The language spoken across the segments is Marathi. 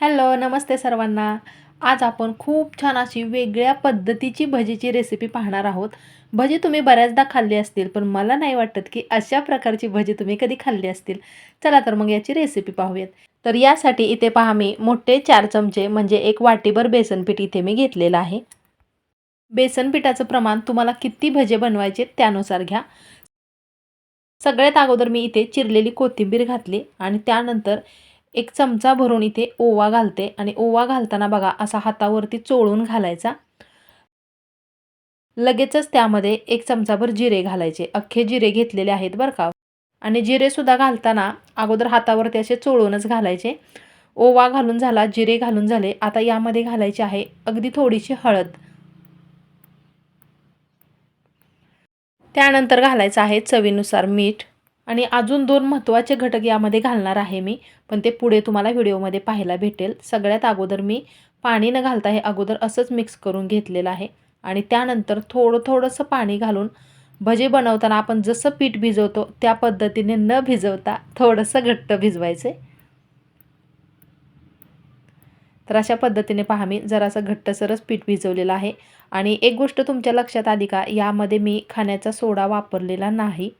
हॅलो नमस्ते सर्वांना. आज आपण खूप छान अशी वेगळ्या पद्धतीची भजीची रेसिपी पाहणार आहोत. भजी तुम्ही बऱ्याचदा खाल्ली असतील पण मला नाही वाटत की अशा प्रकारची भजी तुम्ही कधी खाल्ली असतील. चला तर मग याची रेसिपी पाहूयात. तर यासाठी इथे पहा मी मोठे चार चमचे म्हणजे एक वाटीभर बेसन पीठ इथे मी घेतलेलं आहे. बेसन पिठाचं प्रमाण तुम्हाला किती भजे बनवायचे त्यानुसार घ्या. सगळ्यात अगोदर मी इथे चिरलेली कोथिंबीर घातली आणि त्यानंतर एक चमचा भरून इथे ओवा घालते आणि ओवा घालताना बघा असा हातावरती चोळून घालायचा. लगेचच त्यामध्ये एक चमचाभर जिरे घालायचे. अख्खे जिरे घेतलेले आहेत बरं का. आणि जिरेसुद्धा घालताना अगोदर हातावरती असे चोळूनच घालायचे. ओवा घालून झाला जिरे घालून झाले. आता यामध्ये घालायचे आहे अगदी थोडीशी हळद. त्यानंतर घालायचं आहे चवीनुसार मीठ. आणि अजून दोन महत्त्वाचे घटक यामध्ये घालणार आहे मी पण ते पुढे तुम्हाला व्हिडिओमध्ये पाहायला भेटेल. सगळ्यात अगोदर मी पाणी न घालता हे अगोदर असंच मिक्स करून घेतलेलं आहे आणि त्यानंतर थोडं थोडंसं पाणी घालून भजे बनवताना आपण जसं पीठ भिजवतो त्या पद्धतीने न भिजवता थोडंसं घट्ट भिजवायचं. तर अशा पद्धतीने पहा मी जरासं घट्टसरच पीठ भिजवलेलं आहे. आणि एक गोष्ट तुमच्या लक्षात आली का? यामध्ये मी खाण्याचा सोडा वापरलेला नाही.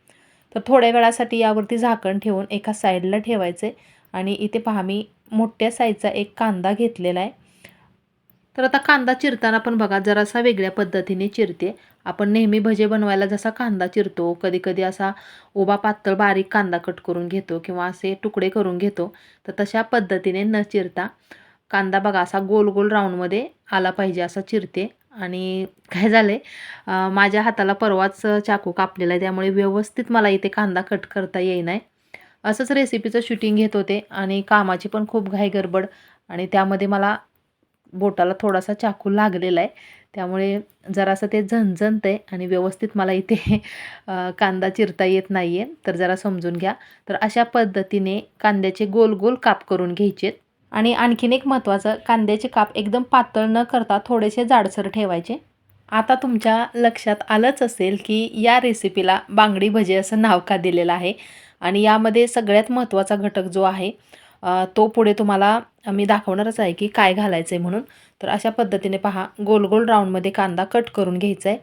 तर थोड्या वेळासाठी यावरती झाकण ठेवून एका साईडला ठेवायचे. आणि इथे पहा मी मोठ्या साईजचा एक कांदा घेतलेला आहे. तर आता कांदा चिरताना पण बघा जरासा वेगळ्या पद्धतीने चिरते. आपण नेहमी भजे बनवायला जसा कांदा चिरतो कधी कधी असा उभा पातळ बारीक कांदा कट करून घेतो किंवा असे तुकडे करून घेतो तर तशा पद्धतीने न चिरता कांदा बघा असा गोल गोल राऊंडमध्ये आला पाहिजे असा चिरते. आणि काय झालं आहे माझ्या हाताला परवाच चाकू कापलेला आहे त्यामुळे व्यवस्थित मला इथे कांदा कट करता येईनाय. असंच रेसिपीचं शूटिंग घेत होते आणि कामाची पण खूप घाई गडबड आणि त्यामध्ये मला बोटाला थोडासा चाकू लागलेला आहे त्यामुळे जरासं ते झणझणत आहे आणि व्यवस्थित मला इथे कांदा चिरता येत नाही आहे तर जरा समजून घ्या. तर अशा पद्धतीने कांद्याचे गोल गोल काप करून घ्यायचेत. आणि आणखीन एक महत्त्वाचं कांद्याचे काप एकदम पातळ न करता थोडेसे जाडसर ठेवायचे. आता तुमच्या लक्षात आलंच असेल की या रेसिपीला बांगडी भजी असं नाव का दिलेलं आहे? आणि यामध्ये सगळ्यात महत्त्वाचा घटक जो आहे तो पुढे तुम्हाला मी दाखवणारच आहे की काय घालायचं आहे म्हणून. तर अशा पद्धतीने पहा गोल गोल राऊंडमध्ये कांदा कट करून घ्यायचा आहे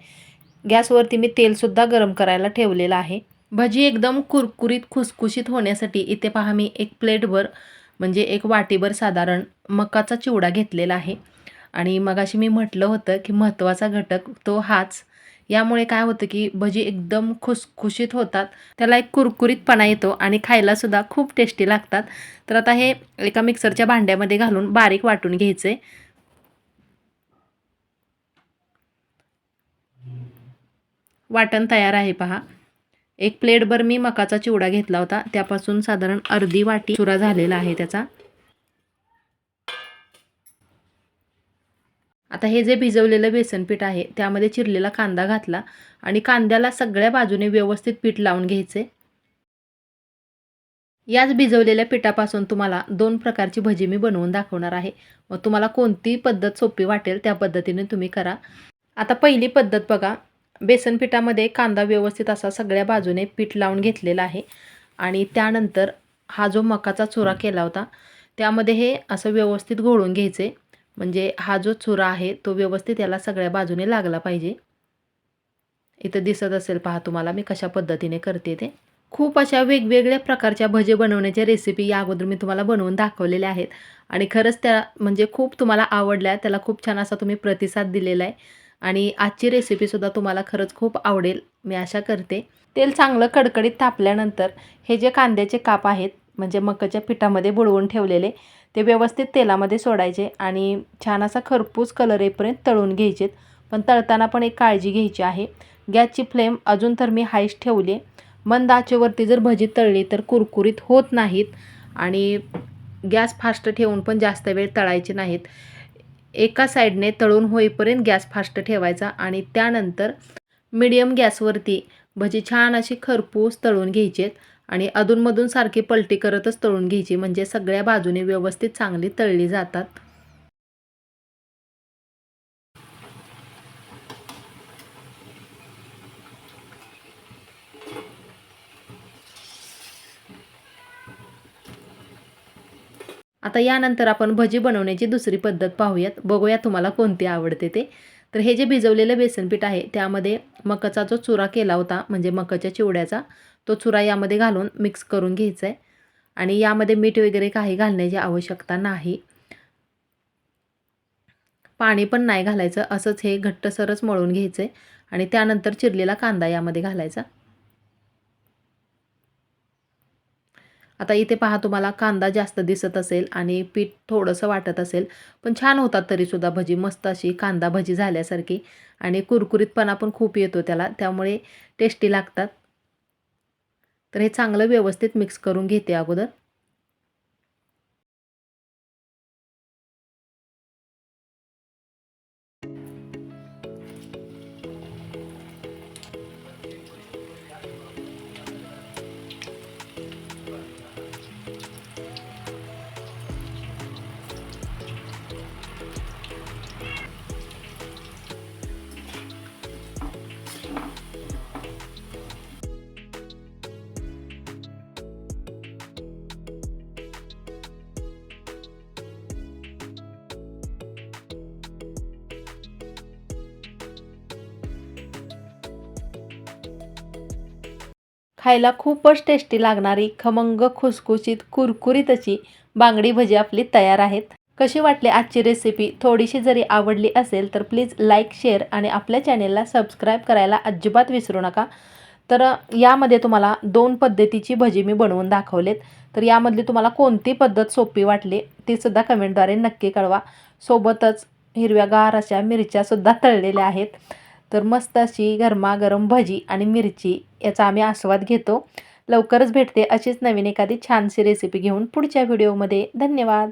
गॅसवरती मी तेलसुद्धा गरम करायला ठेवलेलं आहे. भजी एकदम कुरकुरीत खुसखुशीत होण्यासाठी इथे पहा मी एक प्लेटभर म्हणजे एक वाटीभर साधारण मकाचा चिवडा घेतलेला आहे. आणि मगाशी मी म्हटलं होतं की महत्त्वाचा घटक तो हाच. यामुळे काय होतं की भजी एकदम खुसखुशीत होतात. त्याला एक कुरकुरीतपणा येतो आणि खायलासुद्धा खूप टेस्टी लागतात. तर आता हे एका मिक्सरच्या भांड्यामध्ये घालून बारीक वाटून घ्यायचे. वाटण तयार आहे पहा. एक प्लेटभर मी मकाचा चिवडा घेतला होता. त्यापासून साधारण अर्धी वाटी चुरा झालेला आहे त्याचा. आता हे जे भिजवलेलं बेसनपीठ आहे त्यामध्ये चिरलेला कांदा घातला आणि कांद्याला सगळ्या बाजूने व्यवस्थित पीठ लावून घ्यायचे. याच भिजवलेल्या पिठापासून तुम्हाला दोन प्रकारची भजी मी बनवून दाखवणार आहे. मग तुम्हाला कोणती पद्धत सोपी वाटेल त्या पद्धतीने तुम्ही करा. आता पहिली पद्धत बघा. बेसन पिठामध्ये कांदा व्यवस्थित असा सगळ्या बाजूने पीठ लावून घेतलेला आहे. आणि त्यानंतर हा जो मकाचा चुरा केला होता त्यामध्ये हे असं व्यवस्थित घोळून घ्यायचे. म्हणजे हा जो चुरा आहे तो व्यवस्थित याला सगळ्या बाजूने लागला पाहिजे. इथं दिसत असेल पहा तुम्हाला मी कशा पद्धतीने करते ते. खूप अशा वेगवेगळ्या प्रकारच्या भजे बनवण्याच्या रेसिपी या अगोदर मी तुम्हाला बनवून दाखवलेल्या आहेत. आणि खरंच त्या म्हणजे खूप तुम्हाला आवडल्या त्याला खूप छान असा तुम्ही प्रतिसाद दिलेला आहे. आणि आजची रेसिपीसुद्धा तुम्हाला खरंच खूप आवडेल. मी आशा करते. तेल चांगलं कडकडीत तापल्यानंतर हे जे कांद्याचे काप आहेत म्हणजे मकाच्या पिठामध्ये बुडवून ठेवलेले ते व्यवस्थित तेलामध्ये सोडायचे आणि छान असा खरपूस कलर येईपर्यंत तळून घ्यायचेत. पण तळताना पण एक काळजी घ्यायची आहे. गॅसची फ्लेम अजून तर मी हायस्ट ठेवली आहे. मंद आचेवरती जर भजी तळली तर कुरकुरीत होत नाहीत आणि गॅस फास्ट ठेवून पण जास्त वेळ तळायचे नाहीत. एका साईडने तळून होईपर्यंत गॅस फास्ट ठेवायचा आणि त्यानंतर मिडियम गॅसवरती भजी छान अशी खरपूस तळून घ्यायचेत आणि अधूनमधून सारखी पलटी करतच तळून घ्यायची म्हणजे सगळ्या बाजूने व्यवस्थित चांगली तळली जातात. आता यानंतर आपण भजी बनवण्याची दुसरी पद्धत पाहूयात. बघूया तुम्हाला कोणती आवडते ते. तर हे जे भिजवलेलं बेसनपीठ आहे त्यामध्ये मकाचा जो चुरा केला होता म्हणजे मकाच्या चिवड्याचा तो चुरा यामध्ये घालून मिक्स करून घ्यायचा आहे आणि यामध्ये मीठ वगैरे काही घालण्याची आवश्यकता नाही. पाणी पण नाही घालायचं असंच हे घट्टसरच मळून घ्यायचं आहे आणि त्यानंतर चिरलेला कांदा यामध्ये घालायचा. आता इथे पहा तुम्हाला कांदा जास्त दिसत असेल आणि पीठ थोडंसं वाटत असेल पण छान होतात तरीसुद्धा भजी मस्त अशी कांदा भजी झाल्यासारखी आणि कुरकुरीतपणा पण खूप येतो त्याला त्यामुळे टेस्टी लागतात. तर हे चांगलं व्यवस्थित मिक्स करून घेते अगोदर. खायला खूपच टेस्टी लागणारी खमंग खुसखुशीत कुरकुरीत अशी बांगडी भजी आपली तयार आहेत. कशी वाटली आजची रेसिपी थोडीशी जरी आवडली असेल तर प्लीज लाईक शेअर आणि आपल्या चॅनेलला सबस्क्राईब करायला अजिबात विसरू नका. तर यामध्ये तुम्हाला दोन पद्धतीची भजी मी बनवून दाखवलेत. तर यामधली तुम्हाला कोणती पद्धत सोपी वाटली ती सुद्धा कमेंटद्वारे नक्की कळवा. सोबतच हिरव्यागार अशा मिरच्यासुद्धा तळलेल्या आहेत. तर मस्त अशी गरमागरम भजी आणि मिरची याचा आम्ही आस्वाद घेतो. लवकरच भेटते अशीच नवीन एखादी छानशी रेसिपी घेऊन पुढच्या व्हिडिओमध्ये धन्यवाद!